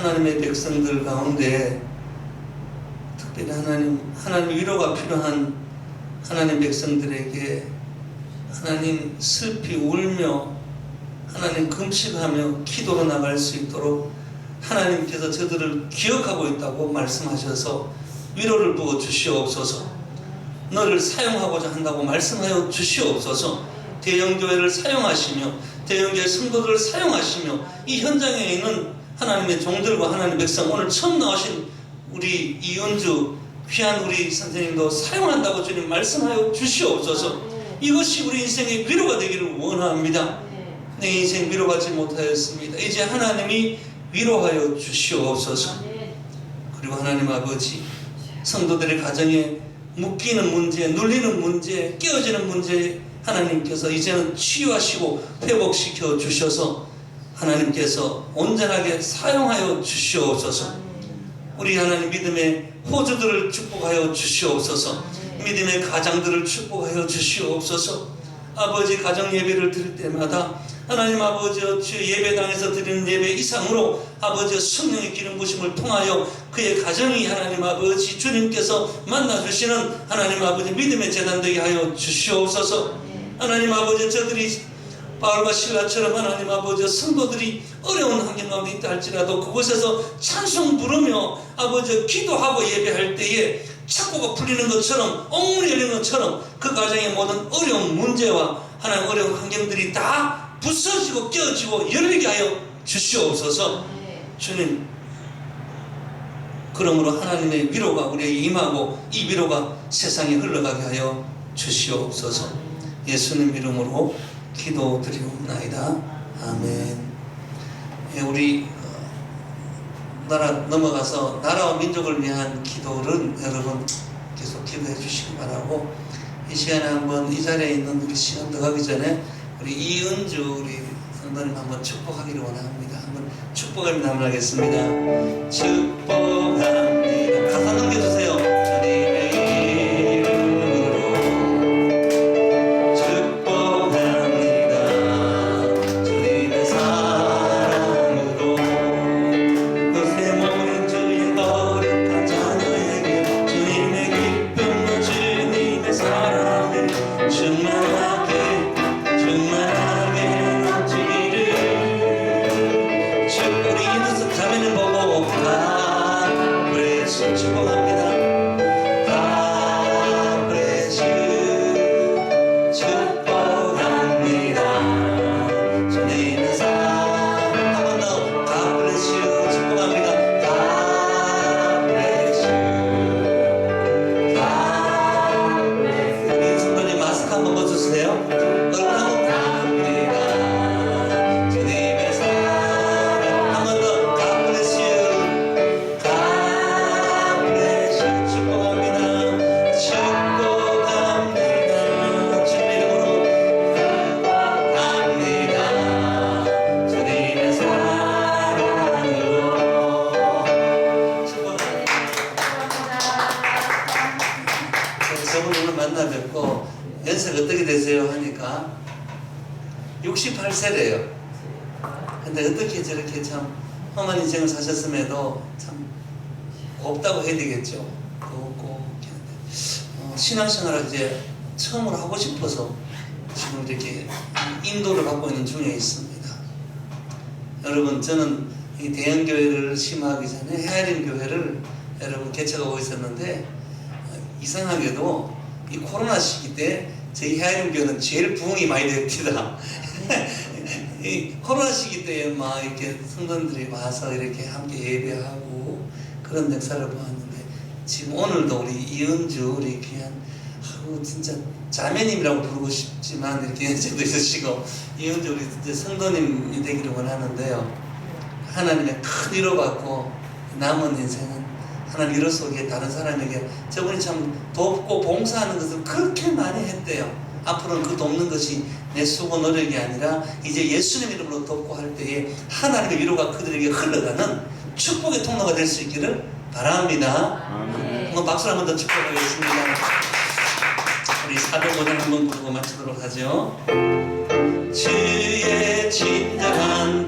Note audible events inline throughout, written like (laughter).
하나님의 백성들 가운데 특별히 하나님 하나님 위로가 필요한 하나님 백성들에게 하나님 슬피 울며 하나님 금식하며 기도로 나갈 수 있도록 하나님께서 저들을 기억하고 있다고 말씀하셔서 위로를 부어 주시옵소서. 너를 사용하고자 한다고 말씀하여 주시옵소서. 대형교회를 사용하시며 대형교회 성도들을 사용하시며 이 현장에 있는 하나님의 종들과 하나님의 백성 오늘 처음 나오신 우리 이은주 귀한 우리 선생님도 사용한다고 주님 말씀하여 주시옵소서. 이것이 우리 인생의 위로가 되기를 원합니다. 내 인생 위로받지 못하였습니다. 이제 하나님이 위로하여 주시옵소서. 그리고 하나님 아버지 성도들의 가정에 묶이는 문제, 눌리는 문제, 깨어지는 문제 하나님께서 이제는 치유하시고 회복시켜 주셔서 하나님께서 온전하게 사용하여 주시옵소서. 우리 하나님 믿음의 호주들을 축복하여 주시옵소서. 믿음의 가장들을 축복하여 주시옵소서. 아버지 가정 예배를 드릴 때마다 하나님 아버지 주 예배당에서 드리는 예배 이상으로 아버지 성령의 기름 부심을 통하여 그의 가정이 하나님 아버지 주님께서 만나 주시는 하나님 아버지 믿음의 재단 되게 하여 주시옵소서. 하나님 아버지 저들이 바울과 신라처럼 하나님 아버지 성도들이 어려운 환경 가운데 있다 할지라도 그곳에서 찬송 부르며 아버지 기도하고 예배할 때에 착고가 풀리는 것처럼 옥문이 열리는 것처럼 그 가정의 모든 어려운 문제와 하나님 어려운 환경들이 다 부서지고 깨어지고 열리게 하여 주시옵소서. 주님 그러므로 하나님의 위로가 우리에게 임하고 이 위로가 세상에 흘러가게 하여 주시옵소서. 예수님 이름으로 기도 드리옵나이다 아멘 예, 우리 어, 나라 넘어가서 나라와 민족을 위한 기도를 여러분 계속 기도해 주시기 바라고 이 시간에 한번 이 자리에 있는 우리 시간 더 가기 전에 우리 이은주 우리 성도님 한번 축복하기를 원합니다. 한번 축복을 나누겠습니다. 축복합니다. 가사 넘겨주세요. 이웃 연세가 어떻게 되세요 하니까 68세래요. 근데 어떻게 저렇게 참 험한 인생을 사셨음에도 참 곱다고 해야 되겠죠. 곱고 어, 신앙생활을 이제 처음으로 하고 싶어서 지금 이렇게 인도를 받고 있는 중에 있습니다. 여러분 저는 이 대형 교회를 심하기 전에 헤아림 교회를 여러분 개척하고 있었는데 어, 이상하게도 이 코로나 시기 때 저희 헤아림 교회는 제일 부흥이 많이 됩니다. 이 코로나 시기 때에 막 이렇게 성도들이 와서 이렇게 함께 예배하고 그런 역사를 보았는데 지금 오늘도 우리 이은주 우리 귀한 아우 진짜 자매님이라고 부르고 싶지만 이렇게 (laughs) 연세도 있으시고 이은주 우리 진짜 성도님이 되기를 원하는데요. 하나님의 큰 위로 받고 남은 인생은 하나님 위로 속에 다른 사람에게 저분이 참 돕고 봉사하는 것을 그렇게 많이 했대요. 앞으로는 그 돕는 것이 내 수고 노력이 아니라 이제 예수님 이름으로 돕고 할 때에 하나님의 위로가 그들에게 흘러가는 축복의 통로가 될 수 있기를 바랍니다. 한번 박수를 한번 더 축복하겠습니다. 우리 사도고전 한번 부르고 마치도록 하죠. 주의 친절한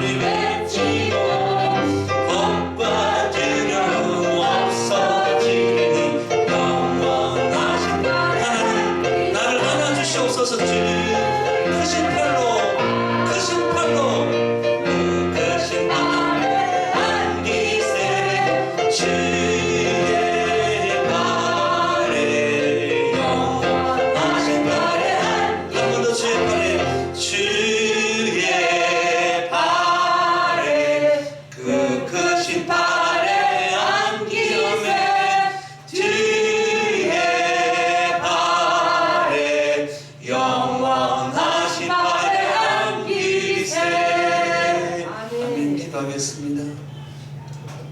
Holy Mary.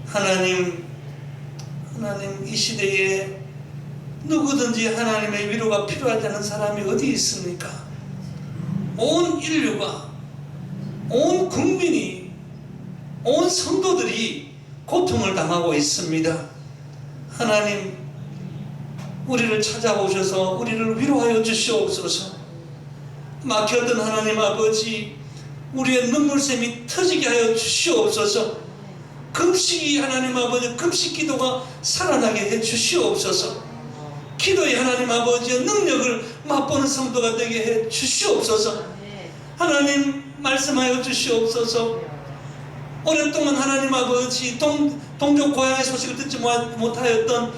하나님, 하나님 이 시대에 누구든지 하나님의 위로가 필요하다는 사람이 어디 있습니까? 온 인류가 온 국민이 온 성도들이 고통을 당하고 있습니다. 하나님 우리를 찾아오셔서 우리를 위로하여 주시옵소서. 막혔던 하나님 아버지 우리의 눈물샘이 터지게 하여 주시옵소서. 금식이 하나님 아버지 금식 기도가 살아나게 해 주시옵소서. 기도의 하나님 아버지의 능력을 맛보는 성도가 되게 해 주시옵소서. 하나님 말씀하여 주시옵소서. 오랫동안 하나님 아버지 동, 동족 고향의 소식을 듣지 못- 못하였던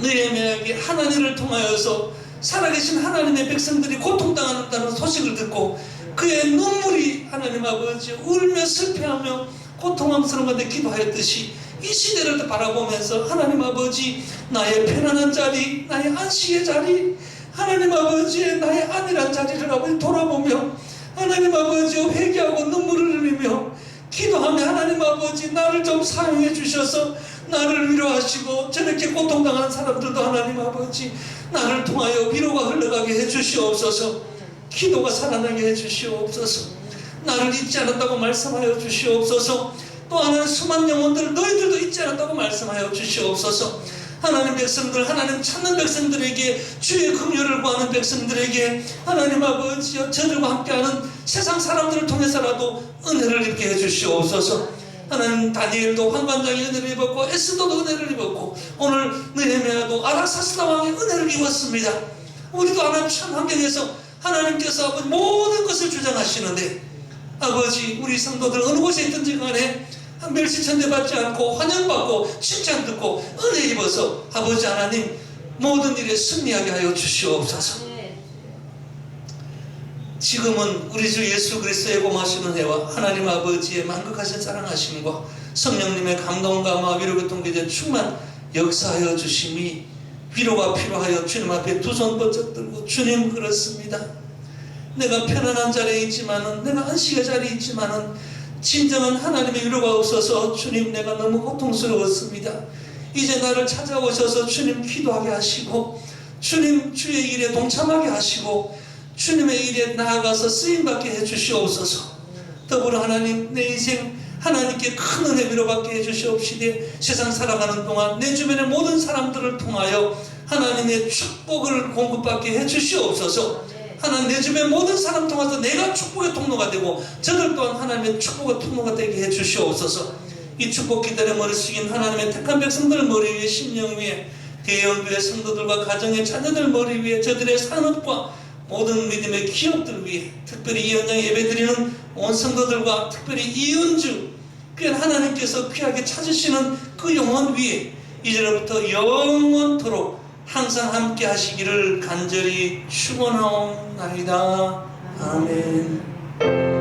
느헤미야에게 하나님을 통하여서 살아계신 하나님의 백성들이 고통당한다는 소식을 듣고 그의 눈물이 하나님 아버지 울며 슬퍼하며 고통함스러운 건데 기도하였듯이 이 시대를 바라보면서 하나님 아버지 나의 편안한 자리 나의 안식의 자리 하나님 아버지의 나의 안일한 자리를 아버지 돌아보며 하나님 아버지 회개하고 눈물을 흘리며 기도하며 하나님 아버지 나를 좀 사용해 주셔서 나를 위로하시고 저렇게 고통당하는 사람들도 하나님 아버지 나를 통하여 위로가 흘러가게 해 주시옵소서. 기도가 살아나게 해 주시옵소서. 나를 잊지 않았다고 말씀하여 주시옵소서. 또 하나는 수많은 영혼들 너희들도 잊지 않았다고 말씀하여 주시옵소서. 하나님 백성들 하나님 찾는 백성들에게 주의 긍휼을 구하는 백성들에게 하나님 아버지여 저들과 함께하는 세상 사람들을 통해서라도 은혜를 입게 해 주시옵소서 하나님 다니엘도 환관장의 은혜를 입었고 에스더도 은혜를 입었고 오늘 느헤미야도 아락사스다 왕의 은혜를 입었습니다. 우리도 하나님 참 환경에서 하나님께서 아버지 모든 것을 주장하시는데 아버지 우리 성도들 어느 곳에 있든지 간에 멸시 천대 받지 않고 환영받고 칭찬 듣고 은혜 입어서 아버지 하나님 모든 일에 승리하게 하여 주시옵소서 지금은 우리 주 예수 그리스도의 고마시는 해와 하나님 아버지의 만극하신 사랑하심과 성령님의 감동과 마비로 교통기제 충만 역사하여 주심이 위로가 필요하여 주님 앞에 두 손 번쩍 들고 주님 그렇습니다. 내가 편안한 자리에 있지만은 내가 안식의 자리에 있지만은 진정한 하나님의 위로가 없어서 주님 내가 너무 고통스러웠습니다. 이제 나를 찾아오셔서 주님 기도하게 하시고 주님 주의 일에 동참하게 하시고 주님의 일에 나아가서 쓰임받게 해주시옵소서. 더불어 하나님 내 인생 하나님께 큰 은혜 위로받게 해주시옵시되 세상 살아가는 동안 내 주변의 모든 사람들을 통하여 하나님의 축복을 공급받게 해주시옵소서. 하나님 내 주변 모든 사람 통해서 내가 축복의 통로가 되고 저들 또한 하나님의 축복의 통로가 되게 해주시옵소서. 이 축복 기다려 머리 숙인 하나님의 택한 백성들 머리 위에 심령 위에 대형교회 성도들과 가정의 자녀들 머리 위에 저들의 산업과 모든 믿음의 기업들 위해 특별히 이 현장 예배드리는 온 성도들과 특별히 이은주 귀한 하나님께서 귀하게 찾으시는 그 영혼 위에 이제로부터 영원토록 항상 함께 하시기를 간절히 축원하옵나이다. 아멘.